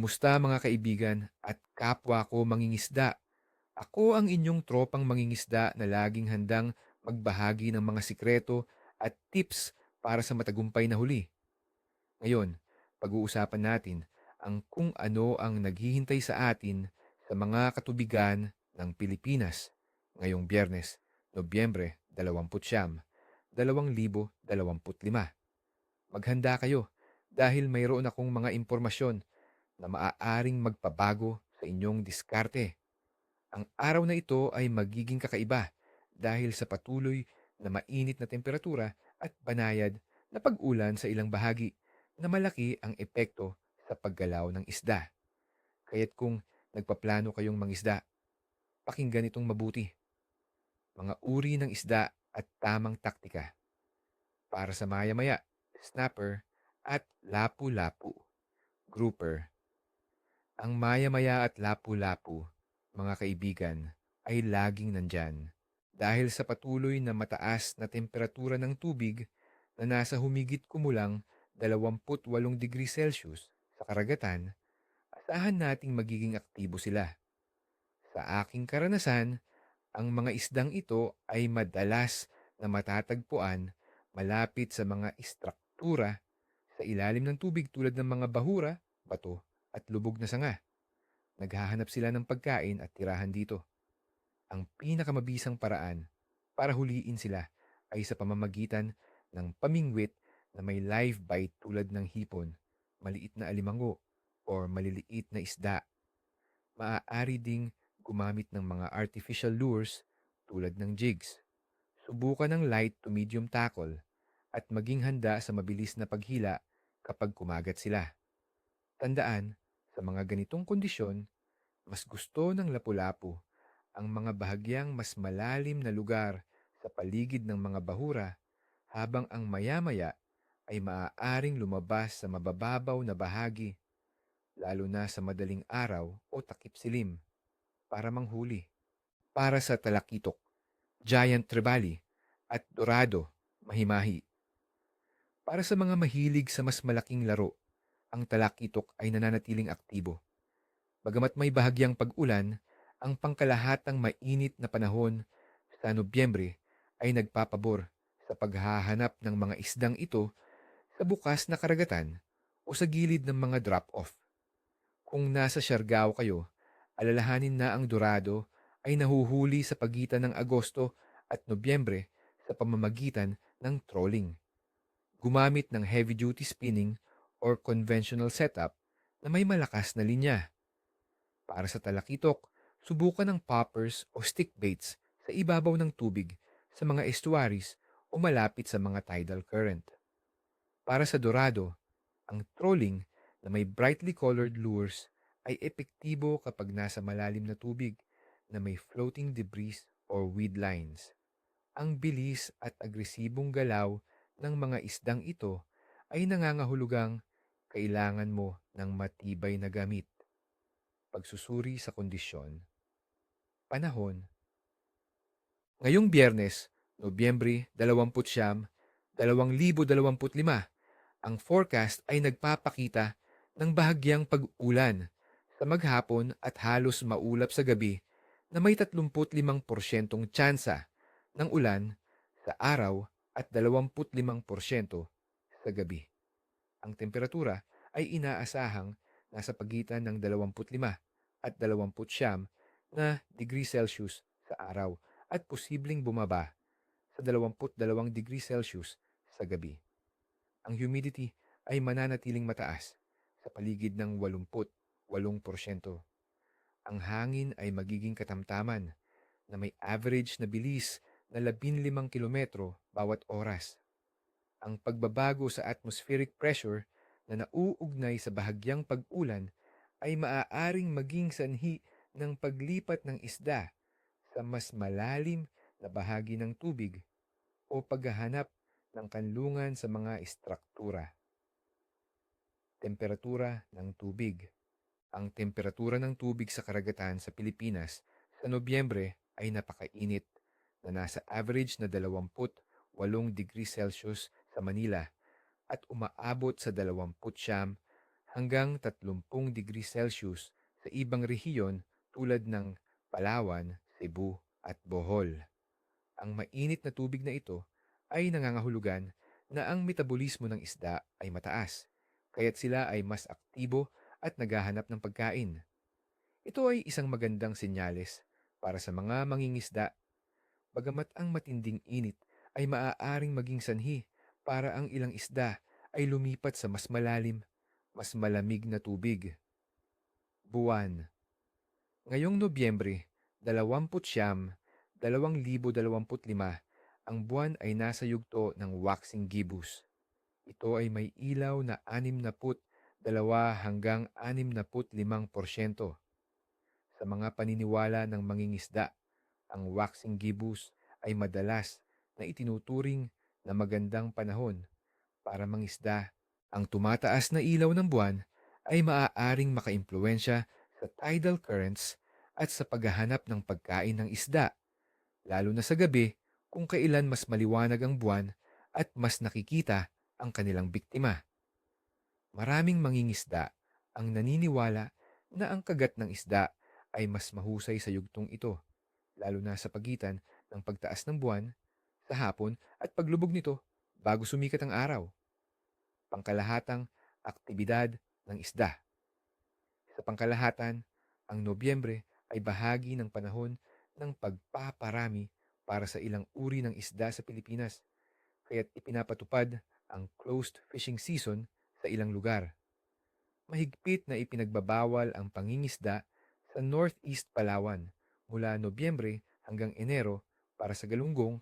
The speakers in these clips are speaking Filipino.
Kumusta mga kaibigan at kapwa ko mangingisda? Ako ang inyong tropang mangingisda na laging handang magbahagi ng mga sikreto at tips para sa matagumpay na huli. Ngayon, pag-uusapan natin ang kung ano ang naghihintay sa atin sa mga katubigan ng Pilipinas ngayong Biyernes, Nobyembre 29, 2025. Maghanda kayo dahil mayroon akong mga impormasyon na maaaring magpabago sa inyong diskarte. Ang araw na ito ay magiging kakaiba dahil sa patuloy na mainit na temperatura at banayad na pag-ulan sa ilang bahagi na malaki ang epekto sa paggalaw ng isda. Kaya't kung nagpaplano kayong mangisda, pakinggan itong mabuti. Mga uri ng isda at tamang taktika. Para sa maya-maya, snapper at lapu-lapu, grouper. Ang maya-maya at lapu-lapu, mga kaibigan, ay laging nandyan. Dahil sa patuloy na mataas na temperatura ng tubig na nasa humigit kumulang 28 degrees Celsius sa karagatan, asahan nating magiging aktibo sila. Sa aking karanasan, ang mga isdang ito ay madalas na matatagpuan malapit sa mga istruktura sa ilalim ng tubig tulad ng mga bahura, bato at lubog na sanga. Naghahanap sila ng pagkain at tirahan dito. Ang pinakamabisang paraan para huliin sila ay sa pamamagitan ng pamingwit na may live bite tulad ng hipon, maliit na alimango, or maliliit na isda. Maaari ding gumamit ng mga artificial lures tulad ng jigs. Subukan ng light to medium tackle at maging handa sa mabilis na paghila kapag kumagat sila. Tandaan, sa mga ganitong kondisyon, mas gusto ng lapu-lapu ang mga bahagyang mas malalim na lugar sa paligid ng mga bahura habang ang maya-maya ay maaaring lumabas sa mabababaw na bahagi, lalo na sa madaling araw o takip silim, para manghuli. Para sa talakitok, giant trevally, at dorado, mahimahi. Para sa mga mahilig sa mas malaking laro, ang talakitok ay nananatiling aktibo. Bagamat may bahagyang pag-ulan, ang pangkalahatang mainit na panahon sa Nobyembre ay nagpapabor sa paghahanap ng mga isdang ito sa bukas na karagatan o sa gilid ng mga drop-off. Kung nasa Siargao kayo, alalahanin na ang dorado ay nahuhuli sa pagitan ng Agosto at Nobyembre sa pamamagitan ng trolling. Gumamit ng heavy-duty spinning or conventional setup na may malakas na linya. Para sa talakitok, subukan ng poppers o stick baits sa ibabaw ng tubig sa mga estuaries o malapit sa mga tidal current. Para sa dorado, ang trolling na may brightly colored lures ay epektibo kapag nasa malalim na tubig na may floating debris or weed lines. Ang bilis at agresibong galaw ng mga isdang ito ay nangangahulugang kailangan mo ng matibay na gamit pagsusuri sa kondisyon, panahon. Ngayong biyernes, Nobyembre 29, 2025, ang forecast ay nagpapakita ng bahagyang pag-ulan sa maghapon at halos maulap sa gabi na may 35% tsansa ng ulan sa araw at 25% sa gabi. Ang temperatura ay inaasahang nasa pagitan ng 25 at 29 na degree Celsius sa araw at posibleng bumaba sa 22 degree Celsius sa gabi. Ang humidity ay mananatiling mataas sa paligid ng 88%. Ang hangin ay magiging katamtaman na may average na bilis na 15 kilometro bawat oras. Ang pagbabago sa atmospheric pressure na nauugnay sa bahagyang pag-ulan ay maaaring maging sanhi ng paglipat ng isda sa mas malalim na bahagi ng tubig o paghahanap ng kanlungan sa mga istruktura. Temperatura ng tubig Ang temperatura ng tubig sa karagatan sa Pilipinas sa Nobyembre ay napakainit na nasa average na 28 degrees Celsius sa Manila at umaabot sa 29 hanggang 30 degrees Celsius sa ibang rehiyon tulad ng Palawan, Cebu at Bohol. Ang mainit na tubig na ito ay nangangahulugan na ang metabolismo ng isda ay mataas, kaya't sila ay mas aktibo at naghahanap ng pagkain. Ito ay isang magandang senyales para sa mga mangingisda, bagamat ang matinding init ay maaaring maging sanhi para ang ilang isda ay lumipat sa mas malalim, mas malamig na tubig. Buwan Ngayong Nobyembre, 29, 2025, ang buwan ay nasa yugto ng waxing gibbous. Ito ay may ilaw na 62 hanggang 65%. Sa mga paniniwala ng mangingisda, ang waxing gibbous ay madalas na itinuturing na magandang panahon para mangisda. Ang tumataas na ilaw ng buwan ay maaaring makaimpluensya sa tidal currents at sa paghahanap ng pagkain ng isda, lalo na sa gabi kung kailan mas maliwanag ang buwan at mas nakikita ang kanilang biktima. Maraming mangingisda ang naniniwala na ang kagat ng isda ay mas mahusay sa yugtong ito, lalo na sa pagitan ng pagtaas ng buwan sa hapon at paglubog nito bago sumikat ang araw. Pangkalahatang aktibidad ng isda. Sa pangkalahatan, ang Nobyembre ay bahagi ng panahon ng pagpaparami para sa ilang uri ng isda sa Pilipinas, kaya't ipinapatupad ang closed fishing season sa ilang lugar. Mahigpit na ipinagbabawal ang pangingisda sa Northeast Palawan mula Nobyembre hanggang Enero para sa galunggong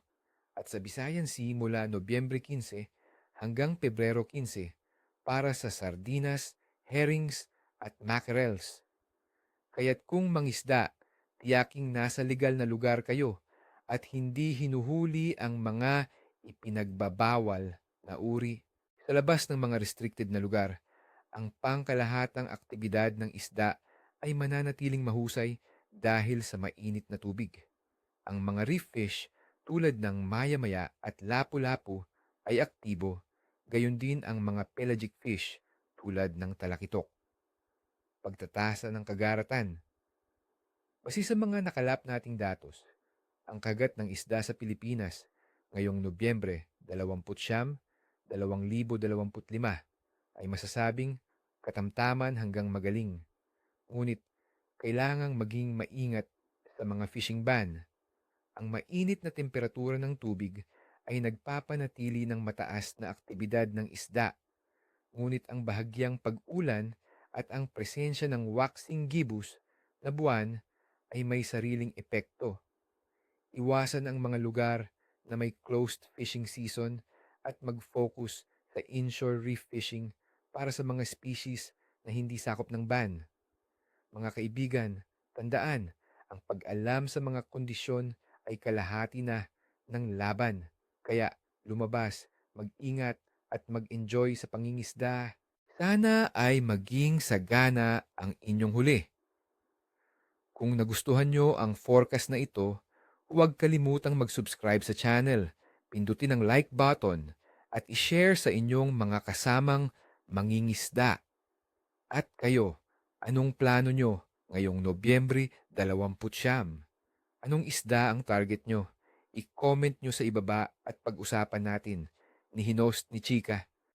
at sa Visayan Sea mula Nobyembre 15 hanggang Pebrero 15 para sa sardinas, herrings at mackerels. Kaya't kung mangisda, tiyaking nasa legal na lugar kayo at hindi hinuhuli ang mga ipinagbabawal na uri sa labas ng mga restricted na lugar. Ang pangkalahatang aktibidad ng isda ay mananatiling mahusay dahil sa mainit na tubig. Ang mga reef fish tulad ng maya-maya at lapu-lapu ay aktibo, gayon din ang mga pelagic fish tulad ng talakitok. Pagtatasa ng kagaratan Base sa mga nakalap nating datos, ang kagat ng isda sa Pilipinas ngayong Nobyembre 29, 2025 ay masasabing katamtaman hanggang magaling. Ngunit kailangang maging maingat sa mga fishing ban. Ang mainit na temperatura ng tubig ay nagpapanatili ng mataas na aktibidad ng isda. Ngunit ang bahagyang pag-ulan at ang presensya ng waxing gibbous na buwan ay may sariling epekto. Iwasan ang mga lugar na may closed fishing season at mag-focus sa inshore reef fishing para sa mga species na hindi sakop ng ban. Mga kaibigan, tandaan, ang pag-alam sa mga kondisyon ay kalahati na ng laban. Kaya lumabas, mag-ingat at mag-enjoy sa pangingisda. Sana ay maging sagana ang inyong huli. Kung nagustuhan nyo ang forecast na ito, huwag kalimutang mag-subscribe sa channel, pindutin ang like button, at i-share sa inyong mga kasamang mangingisda. At kayo, anong plano nyo ngayong Nobyembre 20 Anong isda ang target nyo? I-comment nyo sa ibaba at pag-usapan natin ni Hinost ni Chika.